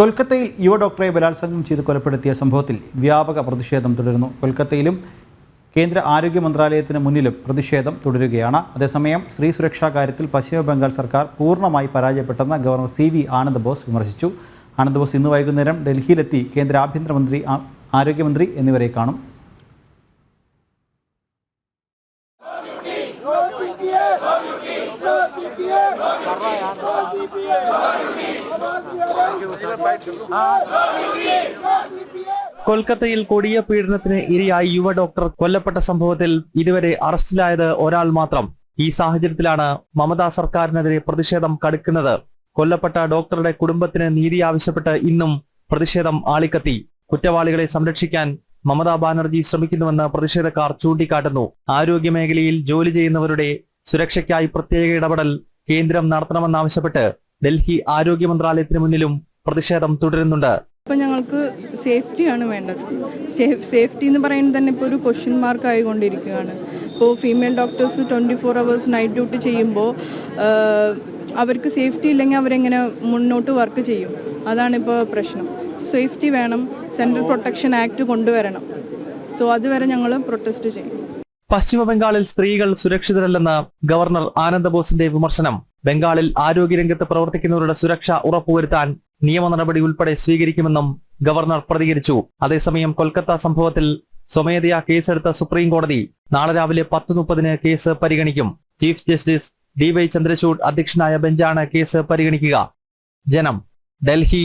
കൊൽക്കത്തയിൽ യുവ ഡോക്ടറെ ബലാത്സംഗം ചെയ്ത് കൊലപ്പെടുത്തിയ സംഭവത്തിൽ വ്യാപക പ്രതിഷേധം തുടരുന്നു. കൊൽക്കത്തയിലും കേന്ദ്ര ആരോഗ്യ മന്ത്രാലയത്തിന് മുന്നിലും പ്രതിഷേധം തുടരുകയാണ്. അതേസമയം സ്ത്രീ സുരക്ഷാ കാര്യത്തിൽ പശ്ചിമ ബംഗാൾ സർക്കാർ പൂർണമായി പരാജയപ്പെട്ടെന്ന് governor C V Anand Bose വിമർശിച്ചു. ആനന്ദ് ബോസ് ഇന്ന് വൈകുന്നേരം ഡൽഹിയിലെത്തി കേന്ദ്ര ആഭ്യന്തരമന്ത്രി ആരോഗ്യമന്ത്രി എന്നിവരെ കാണും. കൊൽക്കത്തയിൽ കൊടിയ പീഡനത്തിന് ഇരയായി യുവ ഡോക്ടർ കൊല്ലപ്പെട്ട സംഭവത്തിൽ ഇതുവരെ അറസ്റ്റിലായത് ഒരാൾ മാത്രം. ഈ സാഹചര്യത്തിലാണ് മമതാ സർക്കാരിനെതിരെ പ്രതിഷേധം കടുക്കുന്നത്. കൊല്ലപ്പെട്ട ഡോക്ടറുടെ കുടുംബത്തിന് നീതി ആവശ്യപ്പെട്ട് ഇന്നും പ്രതിഷേധം ആളിക്കത്തി. കുറ്റവാളികളെ സംരക്ഷിക്കാൻ മമതാ ബാനർജി ശ്രമിക്കുന്നുവെന്ന് പ്രതിഷേധക്കാർ ചൂണ്ടിക്കാട്ടുന്നു. ആരോഗ്യ മേഖലയിൽ ജോലി ചെയ്യുന്നവരുടെ സുരക്ഷയ്ക്കായി പ്രത്യേക ഇടപെടൽ കേന്ദ്രം നടത്തണമെന്നാവശ്യപ്പെട്ട് ഡൽഹി ആരോഗ്യ മന്ത്രാലയത്തിന് മുന്നിലും പ്രതിഷേധം തുടരുന്നുണ്ട്. ഇപ്പൊ ഞങ്ങൾക്ക് സേഫ്റ്റിയാണ് വേണ്ടത്. സേഫ്റ്റി എന്ന് പറയുന്നത് തന്നെ ഇപ്പോൾ ഒരു ക്വസ്റ്റ്യൻ മാർക്ക് ആയിക്കൊണ്ടിരിക്കുകയാണ്. ഇപ്പോൾ female doctors twenty four hours night duty ചെയ്യുമ്പോൾ അവർക്ക് സേഫ്റ്റി ഇല്ലെങ്കിൽ അവരെങ്ങനെ മുന്നോട്ട് വർക്ക് ചെയ്യും? അതാണിപ്പോൾ പ്രശ്നം. സേഫ്റ്റി വേണം സെൻട്രൽ പ്രൊട്ടക്ഷൻ ആക്ട് കൊണ്ടുവരണം. സോ അതുവരെ ഞങ്ങൾ പ്രൊട്ടസ്റ്റ് ചെയ്യും. പശ്ചിമ ബംഗാളിൽ സ്ത്രീകൾ സുരക്ഷിതരല്ലെന്ന് ഗവർണർ ആനന്ദ ബോസിന്റെ വിമർശനം. ബംഗാളിൽ ആരോഗ്യരംഗത്ത് പ്രവർത്തിക്കുന്നവരുടെ സുരക്ഷ ഉറപ്പുവരുത്താൻ നിയമ നടപടി ഉൾപ്പെടെ സ്വീകരിക്കുമെന്നും ഗവർണർ പ്രതികരിച്ചു. അതേസമയം കൊൽക്കത്ത സംഭവത്തിൽ സ്വമേധയാ കേസെടുത്ത സുപ്രീം കോടതി നാളെ രാവിലെ പത്ത് മുപ്പതിന് കേസ് പരിഗണിക്കും. Chief justice D Y Chandrachud അധ്യക്ഷനായ ബെഞ്ചാണ് കേസ് പരിഗണിക്കുക. ജനം ഡൽഹി